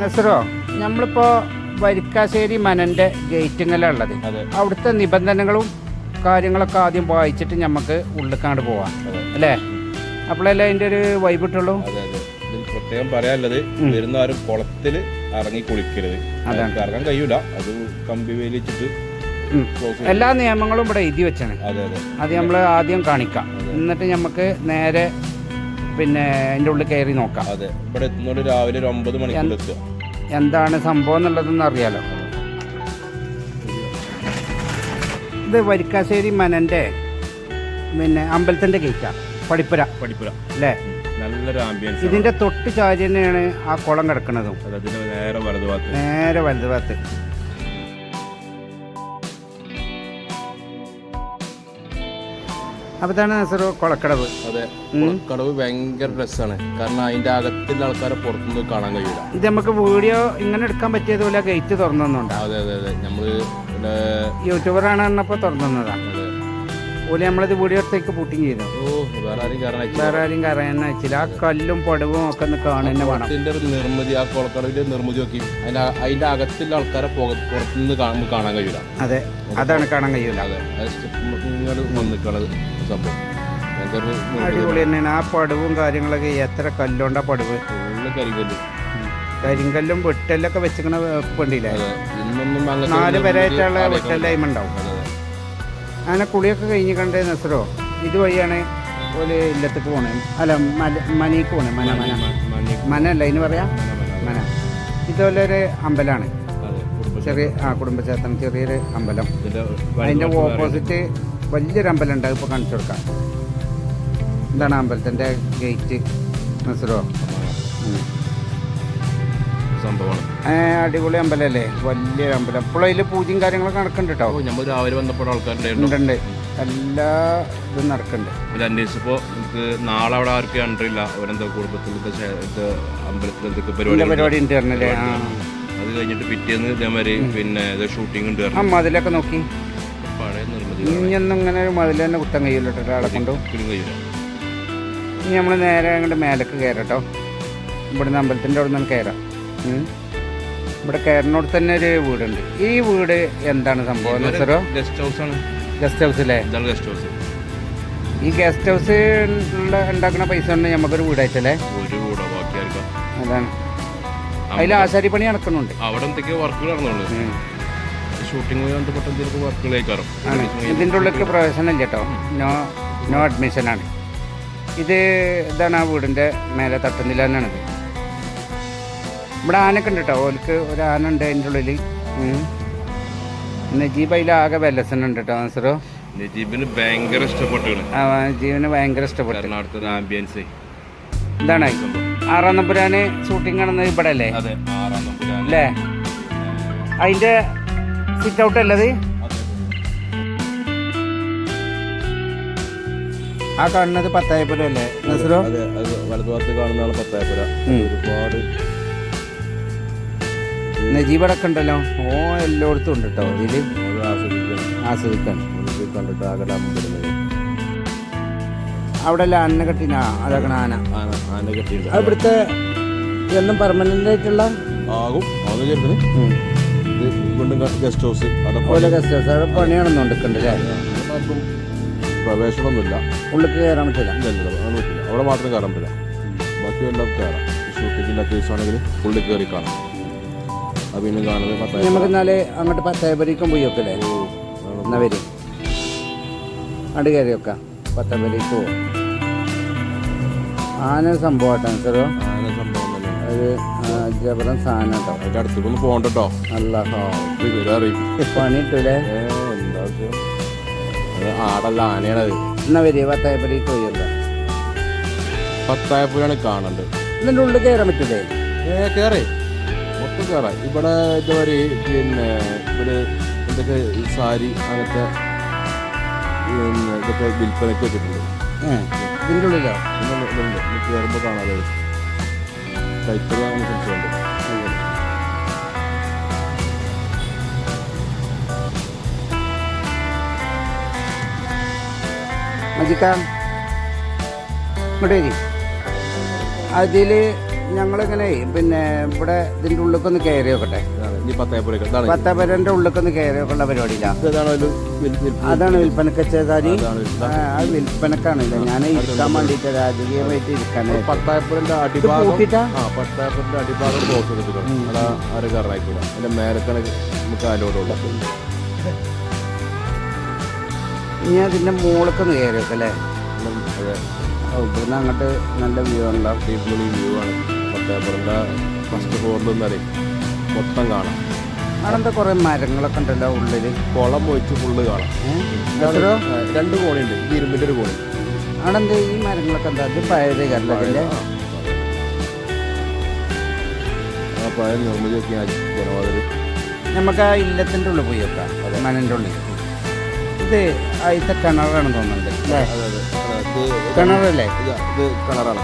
നസറോ നമ്മളിപ്പോ വരിക്കാശ്ശേരി മനന്റെ ഗേറ്റിങ്ങലാണ് ഉള്ളത്. അവിടുത്തെ നിബന്ധനകളും കാര്യങ്ങളൊക്കെ ആദ്യം വായിച്ചിട്ട് നമുക്ക് ഉള്ളിക്കാണ്ട് പോവാം. അല്ലേ? അപ്പോഴല്ലേ അതിന്റെ ഒരു വൈബ് കിട്ടുള്ളൂ? അതെ അതെ. ഇതിൽ പ്രത്യേകം പറയാനുള്ളത് വരുന്ന ആരും കുളത്തിൽ ഇറങ്ങി കുളിക്കരുത്. ഇറങ്ങാൻ കഴിയൂല. അത് കമ്പി വേലിച്ചിട്ട്. എല്ലാ നിയമങ്ങളും ഇവിടെ എഴുതി വെച്ചാണ്. അത് നമ്മൾ ആദ്യം കാണിക്കാം. എന്നിട്ട് നമുക്ക് നേരെ പിന്നെ അതിന്റെ ഉള്ളിൽ കയറി നോക്കാം. അതെ ഇവിടെ എത്തുന്നോണ്ട് രാവിലെ ഒരു ഒമ്പത് മണിക്കൂർ എത്തുക. എന്താണ് സംഭവം എന്നുള്ളതെന്ന് അറിയാലോ. ഇത് വരിക്കാശ്ശേരി മനന്റെ പിന്നെ അമ്പലത്തിന്റെ ഗേറ്റാ പടിപ്പുര. പഠിപ്പുര അല്ലേ? നല്ലൊരു ആംബിയൻസ് ഇതിന്റെ തൊട്ട് ചാരി തന്നെയാണ് ആ കുളം കിടക്കുന്നതും നേരെ വലതുഭാഗത്ത്. നേരെ അപ്പൊ നസറു കൊളക്കടവ്. അതെ കടവ് ഭയങ്കര രസമാണ് കാരണം അതിന്റെ അകത്തുള്ള ആൾക്കാരെ പുറത്തുനിന്ന് കാണാൻ കഴിയില്ല ഇത് നമുക്ക് വീഡിയോ ഇങ്ങനെ എടുക്കാൻ പറ്റിയതുപോലെ ഗേറ്റ് തുറന്നുണ്ടോ അതെ അതെ അതെ. നമ്മൾ യൂട്യൂബർ യൂട്യൂബറാണ് പറഞ്ഞപ്പോൾ തുറന്നതാണ് അതെ. ഓൽ നമ്മളത് വീടിയടുത്തേക്ക് പൂട്ടിങ് ചെയ്തു. വേറെ ആരും കറയാൻ വെച്ചില്ല ആ കല്ലും പടവും ഒക്കെ ഒന്ന് കാണുന്ന വേണം. നിർമ്മിതി ആ കുളക്കടവിന്റെ നിർമ്മിതി ഒക്കെ അതിന്റെ അതിന്റെ അകത്തുള്ള ആൾക്കാരെ പുറത്തുനിന്ന് കാണാൻ കഴിയൂല. അതെ. അതാണ് കാണാൻ കഴിയൂല. സംഭവം. അടിപൊളി തന്നെയാണ്. ആ പടവും കാര്യങ്ങളൊക്കെ എത്ര കല്ലുണ്ടാ പടവ്. ഫുള്ള് കരികല്ല് കരിങ്കല്ലും വെട്ടലൊക്കെ വെച്ചിങ്ങനെ വെപ്പുണ്ടില്ലേ? നാല് പേരായിട്ടുള്ള വെട്ടല്ലായ്മ ഉണ്ടാവും. അങ്ങനെ കുളിയൊക്കെ കഴിഞ്ഞ് കണ്ടേ നസറോ ഇതുവഴിയാണ് ഒരു ഇല്ലത്തേക്ക് പോണേ. അല്ല മല മനീക്ക് പോണേ. മന മന. മന അല്ല ഇതിന് പറയാം. മന ഇതുപോലെ ഒരു അമ്പലമാണ്. ചെറിയ ആ കുടുംബക്ഷേത്രം ചെറിയൊരു അമ്പലം. അതിന്റെ ഓപ്പോസിറ്റ് വലിയൊരു അമ്പലം ഉണ്ട് ഇപ്പോൾ കാണിച്ചു കൊടുക്കാം. എന്താണ് അമ്പലത്തിന്റെ ഗേറ്റ് നസറോ സംഭവമാണ്. അടിപൊളി അമ്പലല്ലേ വലിയ അമ്പലം. അപ്പോഴും അതിൽ പൂജയും കാര്യങ്ങളൊക്കെ നടക്കുന്നുണ്ട് കേട്ടോ നമ്മൾ രാവിലെ വന്നപ്പോൾ ആൾക്കാരുണ്ടായിരുന്നു. എല്ലാ ഇതും നടക്കുന്നുണ്ട്. ഇതിൽ അന്വേഷിച്ചപ്പോൾ നമുക്ക് നാളെ അവിടെ ആർക്കും കണ്ടില്ല അവരെന്തോ കുടുംബത്തിലത്തെ ഇത് അമ്പലത്തിൽ എന്തൊക്കെ പരിപാടി പരിപാടി ഉണ്ട് പറഞ്ഞല്ലേ? അത് കഴിഞ്ഞിട്ട് പിറ്റേന്ന് ഇതേമാതിരി പിന്നെ ഇത് ഷൂട്ടിംഗ് ഉണ്ട് ആ മതിലൊക്കെ നോക്കി. ഇനിയൊന്നും ഇങ്ങനെ ഒരു മതിൽ തന്നെ കുത്താൻ കഴിയില്ല കേട്ടോ ഒരാളെ കൊണ്ടു. ഇനി നമ്മൾ നേരെ അങ്ങോട്ട് മേലക്ക് കയറട്ടോ ഇവിടുന്ന് അമ്പലത്തിന്റെ അവിടെ നിന്ന് കയറാം. ഇവിടെ കയറിനോട് തന്നെ ഒരു വീടുണ്ട്. ഈ വീട് എന്താണ് സംഭവം ഗസ്റ്റ് ഹൗസ് ആണ്. ഗസ്റ്റ് ഹൗസ് അല്ലേ ഗസ്റ്റ് ഹൗസ് ഈ ഗസ്റ്റ് ഹൗസ് ഉണ്ടാക്കുന്ന പൈസ കൊണ്ട് നമുക്കൊരു വീടായിട്ടല്ലേ ഒരു ബാക്കി അതാണ്. അതിൽ ആശാരി പണി നടക്കുന്നുണ്ട്. അവിടെ എന്തൊക്കെയോ വർക്കുകൾ നടന്നുള്ളൂ ബന്ധപ്പെട്ട എന്തെങ്കിലും ഇതിന്റെ ഉള്ളിലേക്ക് പ്രവേശനം കേട്ടോ നോ നോ അഡ്മിഷനാണ് ഇത് ഇതാണ് ആ വീടിന്റെ മേലെ തട്ടുന്നില്ല തന്നെയാണിത് ഇവിടെ ആനക്ക് ഉണ്ട് കേട്ടോ. ഓൽക്ക് ഒരു ആന ഉണ്ട് അതിന്റെ ഉള്ളിൽ. നജീബ് അതിൽ ആകെ വെല്ലസനുണ്ട് കേട്ടോ നസറോ. നജീബിന് ഭയങ്കര ഇഷ്ടപ്പെട്ടു ആ ജീവന് ഭയങ്കര ഇഷ്ടപ്പെട്ടു. ആംബിയൻസ് ഇതാണ്. ആറാം നമ്പുരാന് ഷൂട്ടിംഗ് നടന്നത് ഇവിടെ അല്ലേ അതെ ആറാം നമ്പൂരാൻ അല്ലേ? അതിന്റെ സിറ്റ് ഔട്ട് അല്ലത് ആ കാണുന്നത് പത്തായപ്പുര അല്ലേ നസറോ വലതുഭാഗത്ത് കാണുന്നതാണ് പത്തായപ്പുര. ഒരുപാട് നജീബ് അടക്കം ഉണ്ടല്ലോ. ഓ എല്ലായിടത്തും ഉണ്ട് കേട്ടോ ഇതിൽ ആസ്വദിക്കണം. ആസ്വദിക്കാൻ കണ്ടിട്ട് ആകെ അവിടെ അല്ല ആന കെട്ടിന? അതാക്കണ ആന. ആന ആന കെട്ടിയിട്ട് എന്നും പെർമനന്റ് ആയിട്ടുള്ള? ആകും. അത് ഇത് വീണ്ടും ഗസ്റ്റ് ഹൗസ് അവിടെ ഗസ്റ്റ് ഹൗസ് അവിടെ പണിയാണെന്ന് മാത്രം പ്രവേശനമൊന്നുമില്ല. ഉള്ളിൽ കയറാൻ പറ്റില്ല. അവിടെ മാത്രം കയറാൻ പറ്റില്ല. ബാക്കി എല്ലാം കയറാം ഷൂട്ടിങ്ങിന്റെ കേസാണെങ്കിൽ ഉള്ളിൽ കയറി കാണാം. പിന്നെ കാണുന്നത് നമുക്ക് എന്നാൽ അങ്ങോട്ട് പോയി വെക്കല്ലേ എന്നാ വരും. അങ്ങോട്ട് കയറി വെക്കാം. പോവും ആന സംഭവം സാറോ ആന സംഭവം തന്നെ. ഒരു ആ, ജബറൻ സാധനം കേട്ടോ. അതിന്റെ അടുത്തേക്കൊന്ന് പോകണ്ട കേട്ടോ നല്ല പണി ഇട്ടൂലേ എന്താ ആടല്ല ആനയാണത് എന്നാ വരിക പത്തായപ്പരിക്ക് പോയല്ലോ വെക്കാം. പത്തായപ്പുഴയാണ് കാണണ്ട് ഇതിന്റെ ഉള്ളിൽ കയറാൻ പറ്റില്ലേ ഏ കയറേ മൊത്തം കയറാം ഇവിടെ പറയുക പിന്നെ ഇവിടെ എന്തൊക്കെ സാരി അങ്ങനത്തെ പിന്നെ ഇതൊക്കെ വിൽപ്പനയ്ക്ക് വെച്ചിട്ടുണ്ട്. ഇതിന്റെ ഉള്ളിലോ. ഇതിന്റെ കയറുമ്പോൾ കാണാതെ കൈത്തറി അനുസരിച്ചുണ്ട് മജിക്ക ഇങ്ങോട്ട് വരി അതിൽ ഞങ്ങളിങ്ങനെ പിന്നെ ഇവിടെ ഇതിന്റെ ഉള്ളിലേക്കൊന്ന് കയറി നോക്കട്ടെ ഇതാണ്. ഉള്ളിക്കൊന്ന് ഉള്ളിലേക്കൊന്ന് കയറി നോക്കുള്ള പരിപാടിയില്ല വിൽ- അതാണ് വിൽപ്പനക്കച്ചേതാരി അത് വിൽപ്പനക്കാണില്ല ഞാൻ ഇരിക്കാൻ വേണ്ടിയിട്ട് രാജകീയമായിട്ട് ഇരിക്കാൻ പത്തായപ്പുരന്റെ അടിഭാഗം പത്തായപ്പുരന്റെ അടിഭാഗം ക്ലോസ് ചെയ്തിട്ടുണ്ട് അതാ ആരും കയറായിക്കൂല അതിന്റെ മേലക്കാണ് നമുക്ക് അലോടുള്ള ഇനി അതിന്റെ മുകളിലേക്കൊന്ന് കയറി നോക്കല്ലേ ഇവിടുന്ന് അങ്ങോട്ട് നല്ല വ്യൂ ഉണ്ടാവും വ്യൂ ആണ്. പത്തായപ്പുരന്റെ ഫസ്റ്റ് ഫ്ലോറിൽ നിന്നാലേ മൊത്തം കാണാം. അവിടെന്താ കുറെ മരങ്ങളൊക്കെ ഉണ്ടല്ലോ ഉള്ളിൽ? കുളം ഒഴിച്ച് ഫുള്ള് കാണാം. രണ്ട് കോണിയുണ്ട്. ഉണ്ട് ഇരുമ്പിന്റെ ഒരു കോണി. അവിടെ എന്ത് ഈ മരങ്ങളൊക്കെ എന്താ? അത് പഴയത് ആ, പഴയ. ജനവാതിൽ നമുക്ക് ആ ഇല്ലത്തിന്റെ ഉള്ളിൽ പോയി വെക്കാം മനന്റെ ഉള്ളിൽ. ഇത് അതിന്റെ കിണറാണ് തോന്നുന്നുണ്ട് കിണറല്ലേ? ഇത് കിണറാണ്.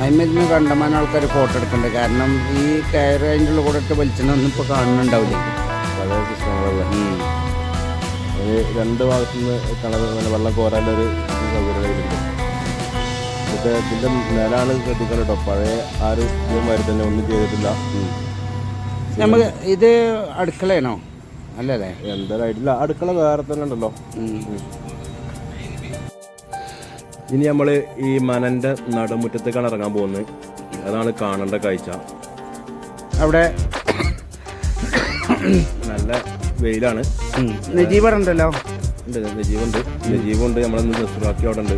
അതിന് കണ്ടമാനം ആൾക്കാർ ഫോട്ടോ എടുക്കുന്നുണ്ട് കാരണം ഈ കയർ അതിന്റെ കൂടെ ഇട്ട് വലിച്ചൊന്നും ഇപ്പോൾ കാണുന്നുണ്ടാവില്ല. പഴയ സിസ്റ്റങ്ങളല്ലേ രണ്ട് ഭാഗത്തുനിന്ന് നിന്ന് അങ്ങനെ വെള്ളം കോരാനൊരു സൗകര്യം കയ്യിലുണ്ട് ഇതൊക്കെ ഇതിന്റെ മേലാണ് ശ്രദ്ധിക്കണം കേട്ടോ. പഴയ ആ ഒരു ഇതേമാതിരി തന്നെ ഒന്നും ചെയ്തിട്ടില്ല. നമുക്ക് ഇത് അടുക്കളയാണോ? അല്ലല്ലേ? എന്തായാലും അടുക്കള വേറെ തന്നെ ഉണ്ടല്ലോ. ഇനി നമ്മൾ ഈ മനന്റെ നടുമുറ്റത്തേക്കാണ് ഇറങ്ങാൻ പോകുന്നത്. അതാണ് കാണേണ്ട കാഴ്ച. അവിടെ നല്ല വെയിലാണ്. നജീവണ്ടല്ലോ ഉണ്ട് നജീവുണ്ട് നജീവുണ്ട് നമ്മളെ നിസ്റാക്കി അവിടെ ഉണ്ട്.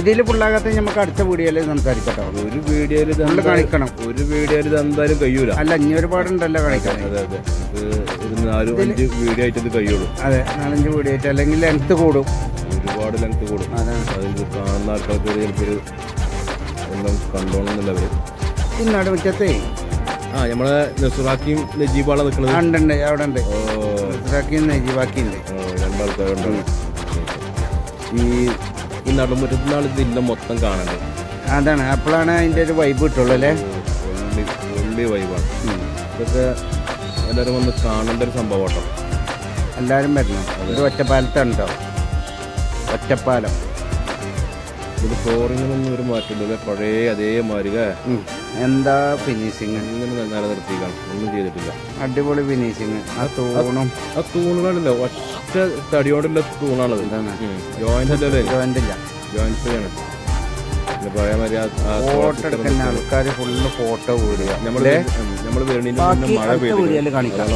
ഇതിൽ പിള്ളാകത്ത് നമുക്ക് അടുത്ത വീഡിയോയിൽ സംസാരിക്കട്ടോ. ഒരു വീഡിയോയിൽ നമ്മൾ കാണിക്കണം. ഒരു വീഡിയോയിൽ ഇത് എന്തായാലും കഴിയൂല. അല്ല ഇനി ഒരുപാടുണ്ടല്ലോ കാണിക്കാൻ. അതെ അതെ. ഇത് നാലും അഞ്ച് വീഡിയോ ആയിട്ട് ഇത് കഴിയുള്ളൂ. അതെ നാലഞ്ച് വീഡിയോ ആയിട്ട് അല്ലെങ്കിൽ ലെങ്ത് കൂടും. ഒരുപാട് ലെങ്ത് കൂടും. അതിൽ കാണുന്ന ആൾക്കാർക്ക് ഒരു ചിലപ്പോൾ ഒരു എല്ലാം കണ്ടോണമെന്നില്ല അവർ പിന്നാട് മുറ്റത്തെ ആ നമ്മളെ നസുറാക്കിയും നജീബാളെ നിൽക്കുന്നത് ഉണ്ട് ഉണ്ട് അവിടെ ഉണ്ട് നസുറാക്കിയും നജീബാക്കിയും നജീബാക്കിയുണ്ട് രണ്ടാൾക്കാരുണ്ട് ഈ ഈ നടുമുറ്റത്ത് നിന്നാണ് ഇതില്ല മൊത്തം കാണേണ്ടത് അതാണ് അപ്പോഴാണ് അതിന്റെ ഒരു വൈബ് കിട്ടുള്ളൂ അല്ലേ? വലിയ വൈബാണ് ഇതൊക്കെ എല്ലാവരും വന്ന് കാണേണ്ട ഒരു സംഭവം കേട്ടോ എല്ലാവരും വരണം. ഇത് ഒറ്റപ്പാലത്തുണ്ടോ ഒറ്റപ്പാലം. ഇത് ഫ്ലോറിങ്ങിനൊന്നും ഒരു മാറ്റമില്ല. പഴയ അതേ ഉം. എന്താ ഫിനിഷിങ് ഇങ്ങനെ നിലനിർത്തിക്കാണ് ഒന്നും ചെയ്തിട്ടില്ല. അടിപൊളി ഫിനിഷിങ് ആ തൂണും. ആ തൂണുകളല്ല? ഒറ്റ തടിയോടുള്ള തൂണാണത്. ജോയിന്റ് അല്ലല്ലേ ജോയിന്റില്ല ജോയിന്റ് ആണ്. പഴയ മാതിരി ആ- ആ ഫോട്ടോ എടുക്കുന്ന ആൾക്കാർ ഫുള്ള് ഫോട്ടോ വീടുക നമ്മൾ നമ്മൾ വേണ്ടി മഴ പെയ്തു കാണിക്കാം.